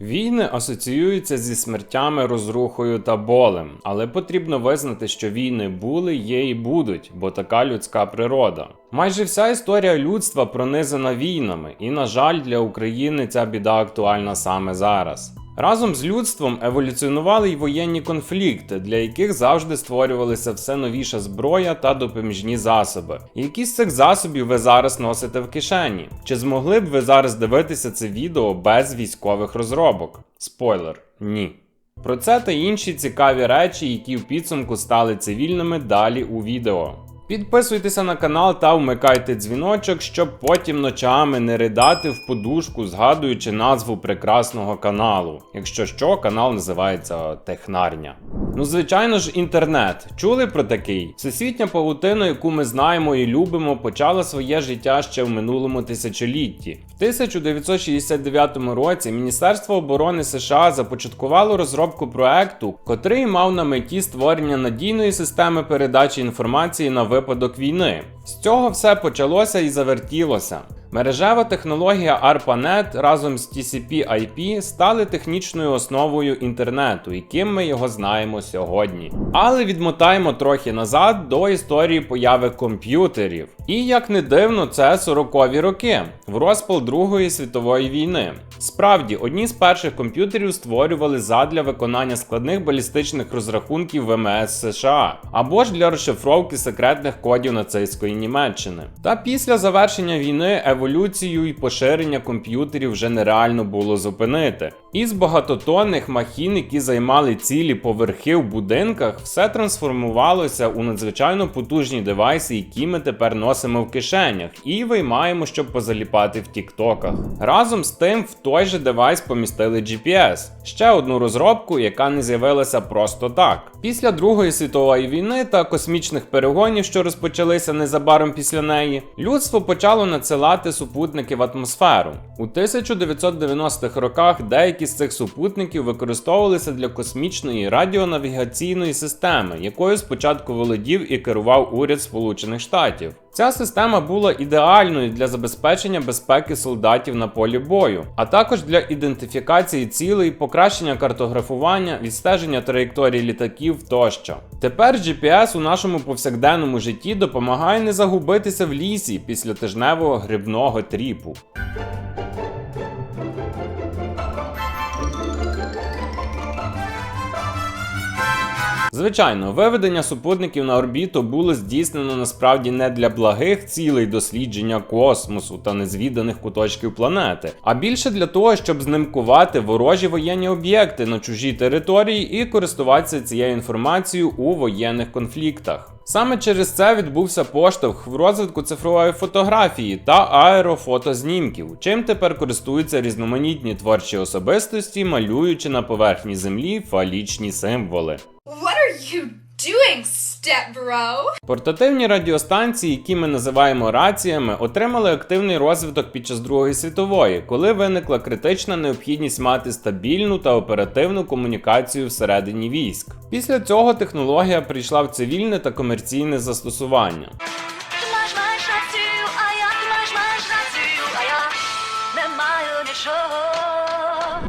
Війни асоціюються зі смертями, розрухою та болем, але потрібно визнати, що війни були, є і будуть, бо така людська природа. Майже вся історія людства пронизана війнами, і, на жаль, для України ця біда актуальна саме зараз. Разом з людством еволюціонували й воєнні конфлікти, для яких завжди створювалися все новіша зброя та допоміжні засоби. Які з цих засобів ви зараз носите в кишені? Чи змогли б ви зараз дивитися це відео без військових розробок? Спойлер, ні. Про це та інші цікаві речі, які в підсумку стали цивільними далі у відео. Підписуйтеся на канал та вмикайте дзвіночок, щоб потім ночами не ридати в подушку, згадуючи назву прекрасного каналу. Якщо що, канал називається Технарня. Ну, звичайно ж, інтернет. Чули про такий? Всесвітня павутина, яку ми знаємо і любимо, почала своє життя ще в минулому тисячолітті. В 1969 році Міністерство оборони США започаткувало розробку проекту, котрий мав на меті створення надійної системи передачі інформації на випадок війни. З цього все почалося і завертілося. Мережева технологія ARPANET разом з TCP/IP стали технічною основою інтернету, яким ми його знаємо сьогодні. Але відмотаємо трохи назад до історії появи комп'ютерів. І як не дивно, це 40-ві роки, в розпал Другої світової війни. Справді, одні з перших комп'ютерів створювали задля виконання складних балістичних розрахунків ВМС США або ж для розшифровки секретних кодів нацистської Німеччини. Та після завершення війни еволюцію і поширення комп'ютерів вже нереально було зупинити. Із багатотонних махін, які займали цілі поверхи в будинках, все трансформувалося у надзвичайно потужні девайси, які ми тепер носимо в кишенях, і виймаємо, щоб позаліпати в тіктоках. Разом з тим, в той же девайс помістили GPS, ще одну розробку, яка не з'явилася просто так. Після Другої світової війни та космічних перегонів, що розпочалися незабаром після неї, людство почало надсилати супутники в атмосферу. У 1990-х роках деякі з цих супутників використовувалися для космічної радіонавігаційної системи, якою спочатку володів і керував уряд Сполучених Штатів. Ця система була ідеальною для забезпечення безпеки солдатів на полі бою, а також для ідентифікації цілей, покращення картографування, відстеження траєкторій літаків тощо. Тепер GPS у нашому повсякденному житті допомагає не загубитися в лісі після тижневого грибного тріпу. Звичайно, виведення супутників на орбіту було здійснено насправді не для благих цілей дослідження космосу та незвіданих куточків планети, а більше для того, щоб знимкувати ворожі воєнні об'єкти на чужій території і користуватися цією інформацією у воєнних конфліктах. Саме через це відбувся поштовх в розвитку цифрової фотографії та аерофотознімків, чим тепер користуються різноманітні творчі особистості, малюючи на поверхні землі фалічні символи. What are you doing, step? Портативні радіостанції, які ми називаємо раціями, отримали активний розвиток під час Другої світової, коли виникла критична необхідність мати стабільну та оперативну комунікацію всередині військ. Після цього технологія прийшла в цивільне та комерційне застосування.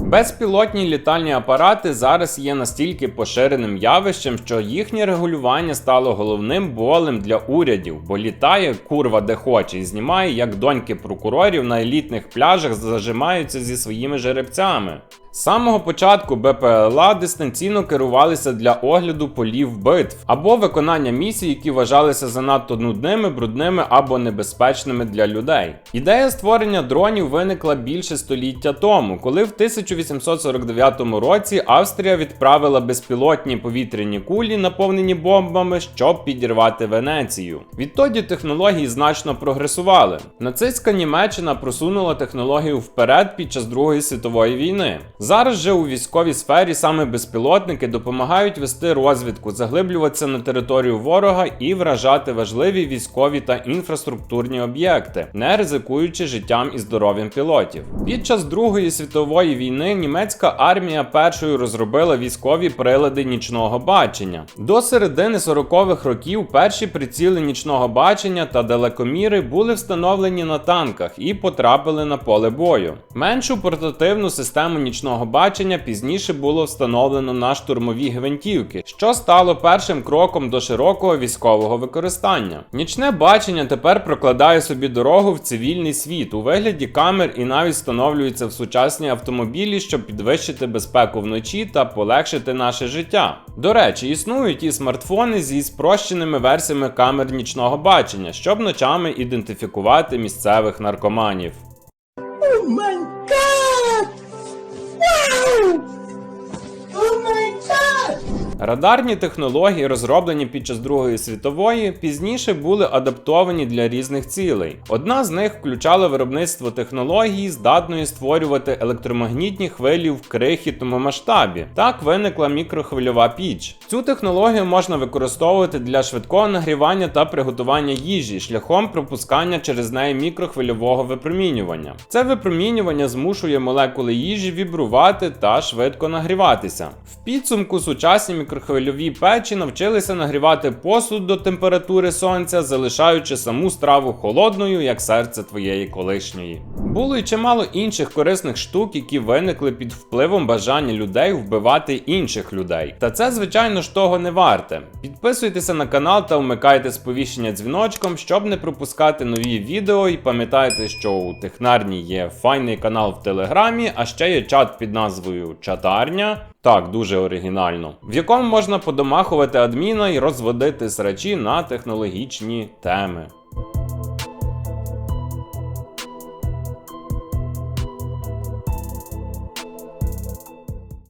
Безпілотні літальні апарати зараз є настільки поширеним явищем, що їхнє регулювання стало головним болем для урядів, бо літає курва де хоче і знімає, як доньки прокурорів на елітних пляжах зажимаються зі своїми жеребцями. З самого початку БПЛА дистанційно керувалися для огляду полів битв або виконання місій, які вважалися занадто нудними, брудними або небезпечними для людей. Ідея створення дронів виникла більше століття тому, коли в 1849 році Австрія відправила безпілотні повітряні кулі, наповнені бомбами, щоб підірвати Венецію. Відтоді технології значно прогресували. Нацистська Німеччина просунула технологію вперед під час Другої світової війни. Зараз же у військовій сфері саме безпілотники допомагають вести розвідку, заглиблюватися на територію ворога і вражати важливі військові та інфраструктурні об'єкти, не ризикуючи життям і здоров'ям пілотів. Під час Другої світової війни німецька армія першою розробила військові прилади нічного бачення. До середини 40-х років перші приціли нічного бачення та далекоміри були встановлені на танках і потрапили на поле бою. Меншу портативну систему нічного нічного бачення пізніше було встановлено на штурмові гвинтівки, що стало першим кроком до широкого військового використання. Нічне бачення тепер прокладає собі дорогу в цивільний світ у вигляді камер і навіть встановлюється в сучасні автомобілі, щоб підвищити безпеку вночі та полегшити наше життя. До речі, існують і смартфони зі спрощеними версіями камер нічного бачення, щоб ночами ідентифікувати місцевих наркоманів. Радарні технології, розроблені під час Другої світової, пізніше були адаптовані для різних цілей. Одна з них включала виробництво технології, здатної створювати електромагнітні хвилі в крихітному масштабі. Так виникла мікрохвильова піч. Цю технологію можна використовувати для швидкого нагрівання та приготування їжі шляхом пропускання через неї мікрохвильового випромінювання. Це випромінювання змушує молекули їжі вібрувати та швидко нагріватися. В підсумку сучасні мікрохвильові печі навчилися нагрівати посуд до температури сонця, залишаючи саму страву холодною, як серце твоєї колишньої. Було й чимало інших корисних штук, які виникли під впливом бажання людей вбивати інших людей. Та це, звичайно ж, того не варте. Підписуйтеся на канал та вмикайте сповіщення дзвіночком, щоб не пропускати нові відео. І пам'ятайте, що у Технарні є файний канал в Телеграмі, а ще є чат під назвою Чатарня. Так, дуже оригінально, в якому можна подомахувати адміна і розводити срачі на технологічні теми.